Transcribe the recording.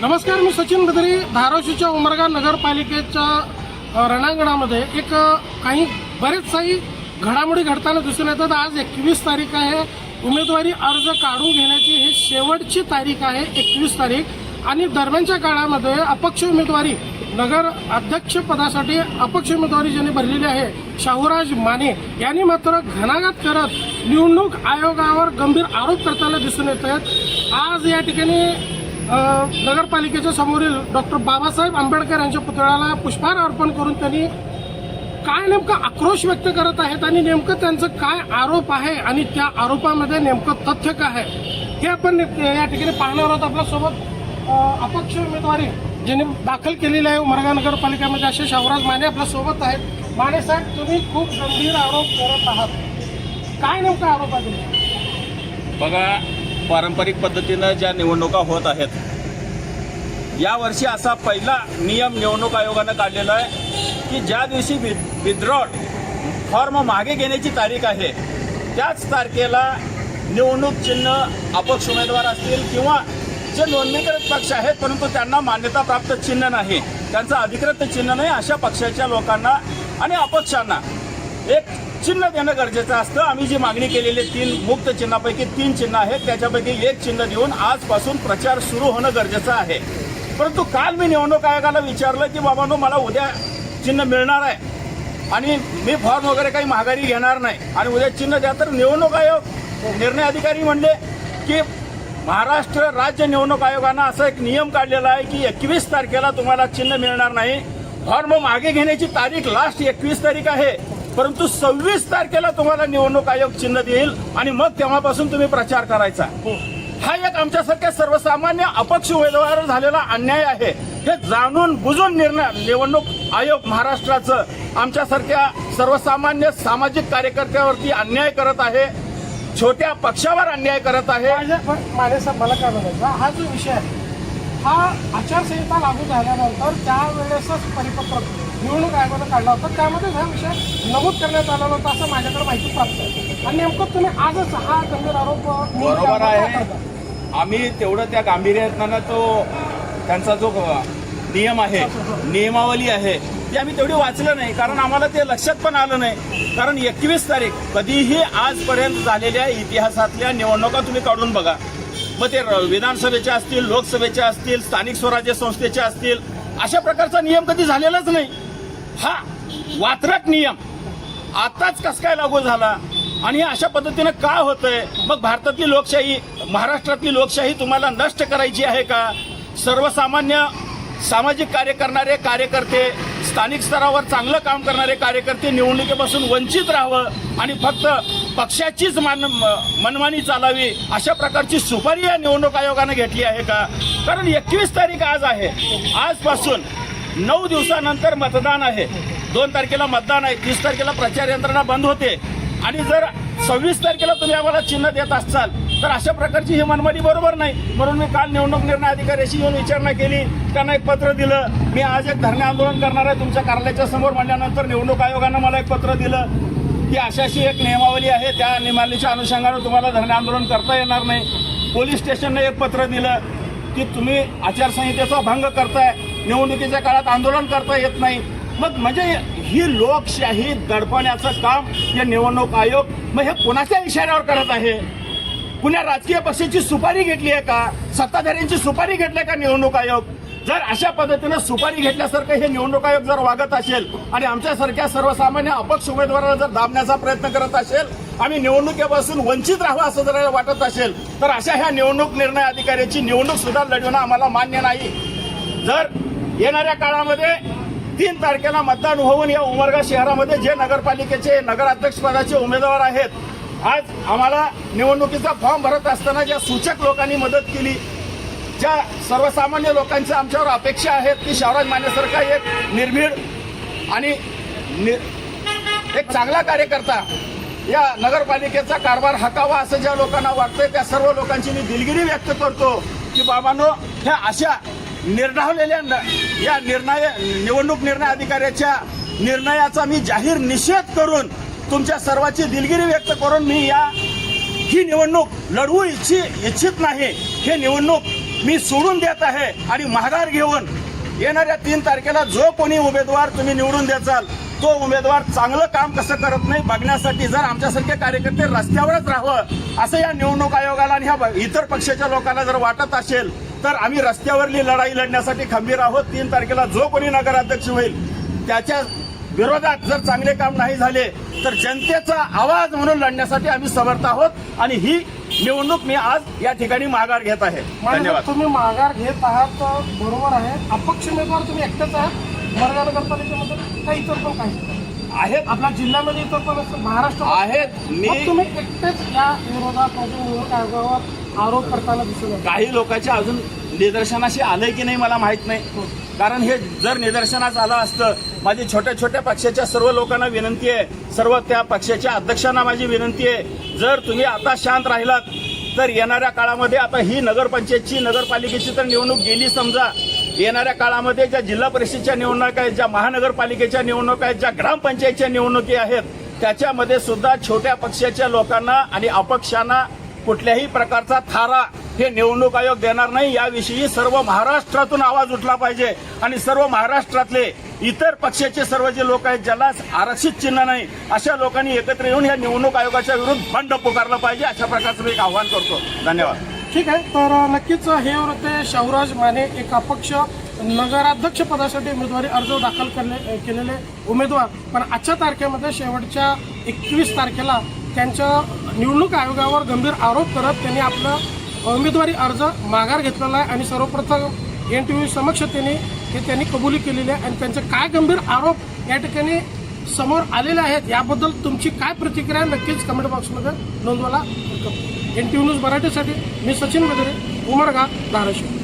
नमस्कार मी सचिन बदरी धाराशिवच्या उमरगा नगरपालिकेच्या रणांगणामध्ये. एक काही बरेच काही घडामोडी घडताना दिसून येतात. आज एकवीस तारीख आहे. उमेदवारी अर्ज काढून घेण्याची ही शेवटची तारीख आहे एकवीस तारीख. आणि दरम्यानच्या काळामध्ये अपक्ष उमेदवारी नगर अध्यक्ष पदासाठी अपक्ष उमेदवारी ज्यांनी भरलेली आहे शाहूराज माने यांनी मात्र घणाघात करत निवडणूक आयोगावर गंभीर आरोप करताना दिसून येत आहेत. आज या ठिकाणी नगरपालिकेच्या समोरील डॉक्टर बाबासाहेब आंबेडकर यांच्या पुतळ्याला पुष्पहार अर्पण करून त्यांनी काय नेमकं आक्रोश व्यक्त करत आहेत आणि नेमकं त्यांचं काय आरोप आहे आणि त्या आरोपामध्ये नेमकं तथ्य काय आहे हे आपण या ठिकाणी पाहणार आहोत आपल्यासोबत. अपक्ष उमेदवारी ज्यांनी दाखल केलेली आहे उमरगा नगरपालिकेमध्ये असे शाहराज माने आपल्यासोबत आहेत. माने साहेब तुम्ही खूप गंभीर आरोप करत आहात. काय नेमका आरोप आहे बघा पारंपरिक पद्धतीनं ज्या निवडणुका होत आहेत यावर्षी असा पहिला नियम निवडणूक आयोगानं काढलेला आहे की ज्या दिवशी विथड्रॉल फॉर्म मागे घेण्याची तारीख आहे त्याच तारखेला निवडणूक चिन्ह अपक्ष उमेदवार असतील किंवा जे नोंदणीकृत पक्ष आहेत परंतु त्यांना मान्यताप्राप्त चिन्ह नाही त्यांचं अधिकृत चिन्ह नाही अशा पक्षाच्या लोकांना आणि अपक्षांना एक चिन्ह देणं गरजेचं असतं. आम्ही जी मागणी केलेली तीन मुक्त चिन्हापैकी तीन चिन्ह आहेत. त्याच्यापैकी एक चिन्ह देऊन आजपासून प्रचार सुरू होणं गरजेचं आहे. परंतु काल मी निवडणूक आयोगाला विचारलं की बाबांनो मला उद्या चिन्ह मिळणार आहे आणि मी फॉर्म वगैरे काही माघारी घेणार नाही आणि उद्या चिन्ह द्या. तर निवडणूक आयोग निर्णय अधिकारी म्हणले की महाराष्ट्र राज्य निवडणूक आयोगानं असा एक नियम काढलेला आहे की एकवीस तारखेला तुम्हाला चिन्ह मिळणार नाही. फॉर्म मागे घेण्याची तारीख लास्ट एकवीस तारीख आहे. परंतु सव्वीस तारखेला तुम्हाला निवडणूक आयोग चिन्ह देईल आणि मग तेव्हापासून तुम्ही प्रचार करायचा. हा. एक आमच्यासारख्या सर्वसामान्य अपक्ष उमेदवार झालेला अन्याय आहे. हे जाणून बुजून निर्णय निवडणूक आयोग महाराष्ट्राचं आमच्यासारख्या सर्वसामान्य सामाजिक कार्यकर्त्यावरती अन्याय करत आहे. छोट्या पक्षावर अन्याय करत आहे. माझ्या माने साहेब मला काय म्हणायचं? हा जो विषय आहे हा आचारसंहिता लागू झाल्यानंतर त्यावेळेसच परिपत्रक निवडणूक आयोगानं काढला होता. त्यामध्ये हा विषय नमूद करण्यात आला होता असं माझ्याकडे माहिती प्राप्त आहे. आणि नेमकं तुम्ही आजच हा गंभीर आरोप बरोबर आहे? आम्ही तेवढं त्या गांभीर्यानं तो त्यांचा जो नियम आहे नियमावली आहे ती आम्ही तेवढी वाचलं नाही. कारण आम्हाला ते लक्षात पण आलं नाही. कारण एकवीस तारीख कधीही आजपर्यंत झालेल्या इतिहासातल्या निवडणुका तुम्ही काढून बघा. मग ते विधानसभेच्या असतील लोकसभेच्या असतील स्थानिक स्वराज्य संस्थेच्या असतील अशा प्रकारचा नियम कधी झालेलाच नाही. हा वात्रट नियम. आताच कस काय लागू झाला? आणि हे अशा पद्धतीनं का होतंय? मग भारतातली लोकशाही महाराष्ट्रातली लोकशाही तुम्हाला नष्ट करायची आहे का? सर्वसामान्य सामाजिक कार्य करणारे कार्यकर्ते स्थानिक स्तरावर चांगलं काम करणारे कार्यकर्ते निवडणुकीपासून वंचित राहावं आणि फक्त पक्षाचीच मान म- मनमानी चालावी अशा प्रकारची सुपारी या निवडणूक आयोगानं घेतली आहे का? कारण एकवीस तारीख आज आहे. आजपासून नऊ दिवसानंतर मतदान आहे. दोन तारखेला मतदान आहे तीस तारखेला प्रचार यंत्रणा बंद होते. आणि जर सव्वीस तारखेला तुम्ही आम्हाला चिन्ह देत असाल तर अशा प्रकारची ही मनमानी बरोबर नाही. म्हणून मी काल निवडणूक निर्णय अधिकाऱ्याशी येऊन विचारणा केली. त्यांना एक पत्र दिलं. मी आज एक धरणे आंदोलन करणार आहे तुमच्या कार्यालयाच्या समोर म्हणल्यानंतर निवडणूक आयोगानं मला एक पत्र दिलं की अशाशी एक नियमावली आहे. त्या नियमावलीच्या अनुषंगानं तुम्हाला धरणे आंदोलन करता येणार नाही. पोलीस स्टेशनने एक पत्र दिलं. की तुम्ही आचारसंहितेचा भंग करताय निवडणुकीच्या काळात आंदोलन करता येत नाही. मग म्हणजे ही लोकशाही दडपण्याचं काम हे निवडणूक आयोग मग हे कोणाच्या इशाऱ्यावर करत आहे? कुण्या राजकीय पक्षाची सुपारी घेतली आहे का? सत्ताधाऱ्यांची सुपारी घेतली आहे का निवडणूक आयोग? जर अशा पद्धतीनं सुपारी घेतल्यासारखं हे निवडणूक आयोग जर वागत असेल आणि आमच्यासारख्या सर्वसामान्य अपक्ष उमेदवाराला जर दाबण्याचा प्रयत्न करत असेल आम्ही निवडणुकीपासून वंचित राहू असं जर वाटत असेल तर अशा ह्या निवडणूक निर्णय अधिकाऱ्याची निवडणूक सुद्धा लढवणं आम्हाला मान्य नाही. जर येणाऱ्या काळामध्ये तीन तारखेला मतदान होऊन या उमरगा शहरामध्ये जे नगरपालिकेचे नगराध्यक्षपदाचे उमेदवार आहेत आज आम्हाला निवडणुकीचा फॉर्म भरत असताना ज्या सूचक लोकांनी मदत केली ज्या सर्वसामान्य लोकांच्या आमच्यावर अपेक्षा आहेत की शिवराज मानेसारखा एक निर्भीड आणि नि- एक चांगला कार्यकर्ता या नगरपालिकेचा कारभार हकावा असं ज्या लोकांना वाटतंय त्या सर्व लोकांची मी दिलगिरी व्यक्त करतो की बाबांनो ह्या अशा निर्धावलेल्या न- या निर्णय निवडणूक निर्णय अधिकाऱ्याच्या निर्णयाचा मी जाहीर निषेध करून तुमच्या सर्वांची दिलगिरी व्यक्त करून मी या ही निवडणूक लढवू इच्छी इच्छित नाही. हे निवडणूक मी सोडून देत आहे आणि माघार घेऊन येणाऱ्या तीन तारखेला जो कोणी उमेदवार तुम्ही निवडून द्याचाल तो उमेदवार चांगलं काम कसं करत नाही बघण्यासाठी जर आमच्यासारखे कार्यकर्ते रस्त्यावरच राहावं असं या निवडणूक आयोगाला आणि ह्या इतर पक्षाच्या लोकांना जर वाटत असेल तर आम्ही रस्त्यावरली लढाई लढण्यासाठी खंबीर आहोत. तीन तारखेला जो कोणी नगराध्यक्ष होईल त्याच्या विरोधात जर चांगले काम नाही झाले तर जनतेचा आवाज म्हणून लढण्यासाठी आम्ही समर्थ आहोत आणि ही निवडणूक मी आज या ठिकाणी माघार घेत आहे. धन्यवाद. तुम्ही माघार घेत आहात बरोबर आहे. अपक्ष उमेदवार तुम्ही एकटेच आहात? उमरगा नगरपालिकेमध्ये का इतर पण काही आहेत. आपल्या जिल्ह्यामध्ये इतर पण महाराष्ट्र आहेत. मी तुम्ही एकटेच या विरोधात निवडणूक आयोगावर आरोप करताना दिसून येतात काही लोकांच्या अजून निदर्शनाशी आलंय की नाही मला माहीत नाही. कारण हे जर निदर्शनास आलं असतं माझी छोट्या छोट्या पक्षाच्या सर्व लोकांना विनंती आहे. सर्व त्या पक्षाच्या अध्यक्षांना माझी विनंती आहे. जर तुम्ही आता शांत राहिलात तर येणाऱ्या काळामध्ये आता ही नगरपंचायतची नगरपालिकेची तर निवडणूक गेली समजा. येणाऱ्या काळामध्ये ज्या जिल्हा परिषदच्या निवडणुका आहेत ज्या महानगरपालिकेच्या निवडणुका आहेत ज्या ग्रामपंचायतच्या निवडणुकी आहेत त्याच्यामध्ये सुद्धा छोट्या पक्षाच्या लोकांना आणि अपक्षांना कुठल्याही प्रकारचा थारा हे निवडणूक आयोग देणार नाही. याविषयी सर्व महाराष्ट्रातून आवाज उठला पाहिजे आणि सर्व महाराष्ट्रातले इतर पक्षाचे सर्व जे लोक आहेत ज्याला आरक्षित चिन्ह नाही अशा लोकांनी एकत्र येऊन या निवडणूक आयोगाच्या विरुद्ध बंड पुकारलं पाहिजे. अशा प्रकारचं मी एक आव्हान करतो. धन्यवाद. ठीक आहे तर नक्कीच हे होते शाहूराज माने एक अपक्ष नगराध्यक्ष पदासाठी उमेदवारी अर्ज दाखल करले केलेले उमेदवार. पण आजच्या तारखेमध्ये शेवटच्या एकवीस तारखेला त्यांच्या निवडणूक आयोगावर गंभीर आरोप करत त्यांनी आपलं उमेदवारी अर्ज माघार घेतलेला आहे आणि सर्वप्रथम एन टी व्ही समक्ष त्यांनी हे त्यांनी कबुली केलेली आहे. आणि त्यांचे काय गंभीर आरोप या ठिकाणी समोर आलेले आहेत याबद्दल तुमची काय प्रतिक्रिया आहे नक्कीच कमेंट बॉक्समध्ये नोंदवायला एन टी व्ही न्यूज मराठीसाठी मी सचिन बदरे उमरगा धाराशिव.